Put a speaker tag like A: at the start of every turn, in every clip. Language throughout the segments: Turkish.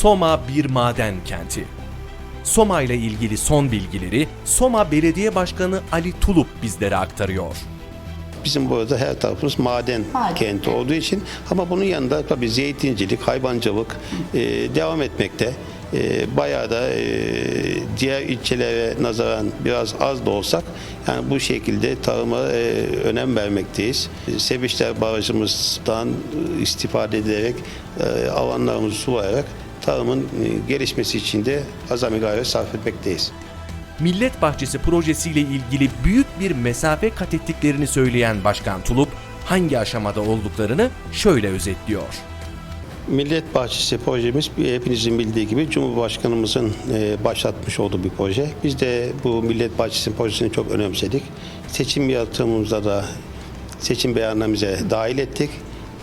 A: Soma bir maden kenti. Soma ile ilgili son bilgileri Soma Belediye Başkanı Ali Tulup bizlere aktarıyor.
B: Bizim burada her tarafımız maden,
C: Maden,
B: kenti olduğu için ama bunun yanında tabii zeytincilik, hayvancılık e, devam etmekte. E, bayağı da e, diğer ilçelere nazaran biraz az da olsak yani bu şekilde tarıma e, önem vermekteyiz. E, Sevinçler Barajımızdan e, istifade ederek e, alanlarımızı sulayarak tarımın e, gelişmesi için de azami gayret sarf etmekteyiz.
A: Millet Bahçesi projesiyle ilgili büyük bir mesafe kat ettiklerini söyleyen Başkan Tulup, hangi aşamada olduklarını şöyle özetliyor.
B: Millet Bahçesi projemiz bir- hepinizin bildiği gibi Cumhurbaşkanımızın e, başlatmış olduğu bir proje. Biz de bu Millet Bahçesi projesini çok önemsedik. Seçim yatırımımızda da seçim beyannamemize dahil ettik.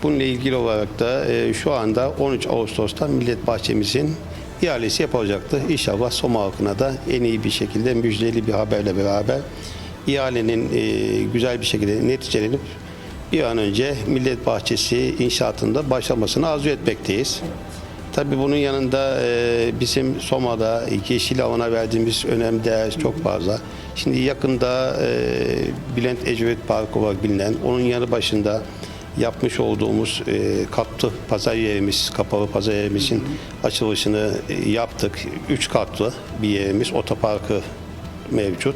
B: Bununla ilgili olarak da e, şu anda 13 Ağustos'ta Millet Bahçemizin ihalesi yapılacaktı. İnşallah Soma halkına da en iyi bir şekilde müjdeli bir haberle beraber ihalenin e, güzel bir şekilde neticelenip bir an önce Millet Bahçesi inşaatında başlamasını arzu etmekteyiz. Tabii bunun yanında e, bizim Soma'da yeşil alana verdiğimiz önem değer çok fazla. Şimdi yakında e, Bülent Ecevit Parkı olarak bilinen, onun yanı başında yapmış olduğumuz e, katlı pazar yerimiz, kapalı pazar yerimizin açılışını e, yaptık. Üç katlı bir yerimiz, otoparkı mevcut.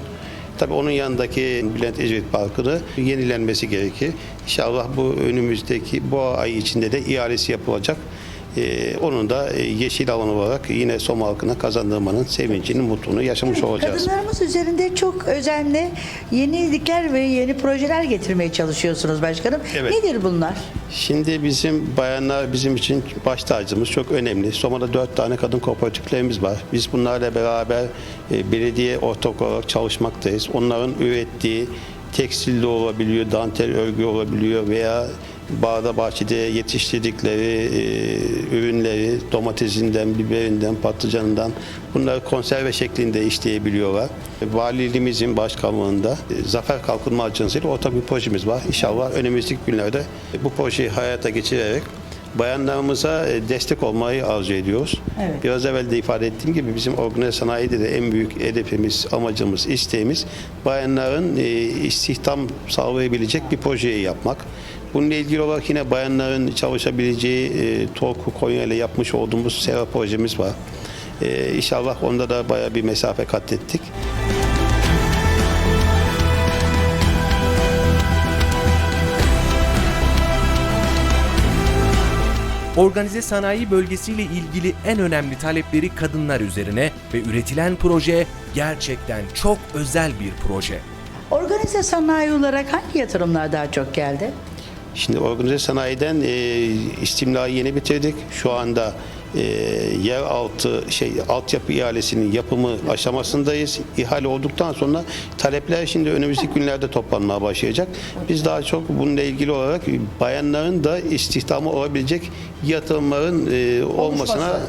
B: Tabii onun yanındaki Bülent Ecevit Parkı'nı yenilenmesi gerekir. İnşallah bu önümüzdeki bu ay içinde de ihalesi yapılacak. Ee, onun da e, yeşil alan olarak yine Soma halkına kazandırmanın sevincini, mutluluğunu yaşamış olacağız.
C: Kadınlarımız üzerinde çok özenli yenilikler ve yeni projeler getirmeye çalışıyorsunuz başkanım.
B: Evet.
C: Nedir bunlar?
B: Şimdi bizim bayanlar bizim için baş tacımız çok önemli. Soma'da dört tane kadın kooperatiflerimiz var. Biz bunlarla beraber e, belediye ortak olarak çalışmaktayız. Onların ürettiği tekstilde olabiliyor, dantel örgü olabiliyor veya bağda bahçede yetiştirdikleri e, ürünleri domatesinden, biberinden, patlıcanından bunları konserve şeklinde işleyebiliyorlar. Valiliğimizin başkanlığında e, Zafer Kalkınma Ajansı ile ortak bir projemiz var. İnşallah önümüzdeki günlerde bu projeyi hayata geçirerek bayanlarımıza e, destek olmayı arzu ediyoruz.
C: Evet.
B: Biraz evvel de ifade ettiğim gibi bizim organize sanayide de en büyük hedefimiz, amacımız, isteğimiz bayanların e, istihdam sağlayabilecek bir projeyi yapmak. Bununla ilgili olarak yine bayanların çalışabileceği e, TOKU Konya ile yapmış olduğumuz SERA projemiz var. E, inşallah onda da bayağı bir mesafe kat ettik.
A: Organize sanayi bölgesiyle ilgili en önemli talepleri kadınlar üzerine ve üretilen proje gerçekten çok özel bir proje.
C: Organize sanayi olarak hangi yatırımlar daha çok geldi?
B: Şimdi organize sanayiden e, istimlayı yeni bitirdik. Şu anda e, yeraltı şey altyapı ihalesinin yapımı aşamasındayız. İhale olduktan sonra talepler şimdi önümüzdeki günlerde toplanmaya başlayacak. Biz daha çok bununla ilgili olarak bayanların da istihdamı olabilecek yatırımların e, olmasına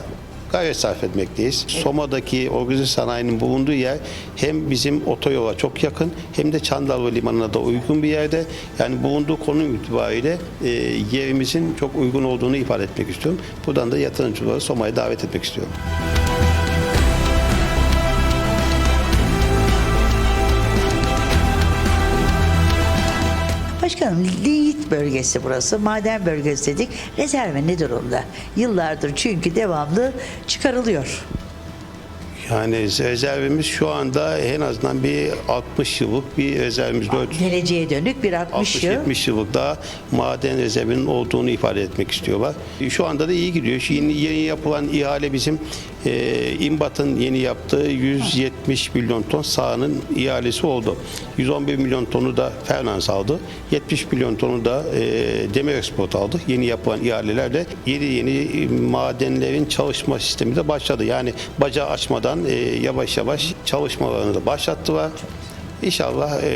B: gayret sarf etmekteyiz. Soma'daki organize sanayinin bulunduğu yer hem bizim otoyola çok yakın hem de Çandarlı Limanı'na da uygun bir yerde. Yani bulunduğu konum itibariyle e, yerimizin çok uygun olduğunu ifade etmek istiyorum. Buradan da yatırımcıları Soma'ya davet etmek istiyorum.
C: Başkanım Linyit bölgesi burası. Maden bölgesi dedik. Rezerve ne durumda? Yıllardır çünkü devamlı çıkarılıyor.
B: Yani rezervimiz şu anda en azından bir 60 yıllık bir rezervimiz. 400
C: Geleceğe dönük bir 60 yıl.
B: 60-70 yıllık daha maden rezervinin olduğunu ifade etmek istiyorlar. Şu anda da iyi gidiyor. Şu yeni, yeni yapılan ihale bizim e, İmbat'ın yeni yaptığı 170 milyon ton sahanın ihalesi oldu. 111 milyon tonu da Fernans aldı. 70 milyon tonu da e, Demir Export aldı. Yeni yapılan ihalelerle yeni yeni madenlerin çalışma sistemi de başladı. Yani bacağı açmadan e, yavaş yavaş çalışmalarını da başlattılar. İnşallah e,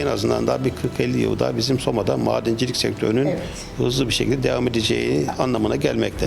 B: en azından daha bir 40-50 yıl daha bizim Soma'da madencilik sektörünün
C: Evet.
B: hızlı bir şekilde devam edeceği anlamına gelmekte.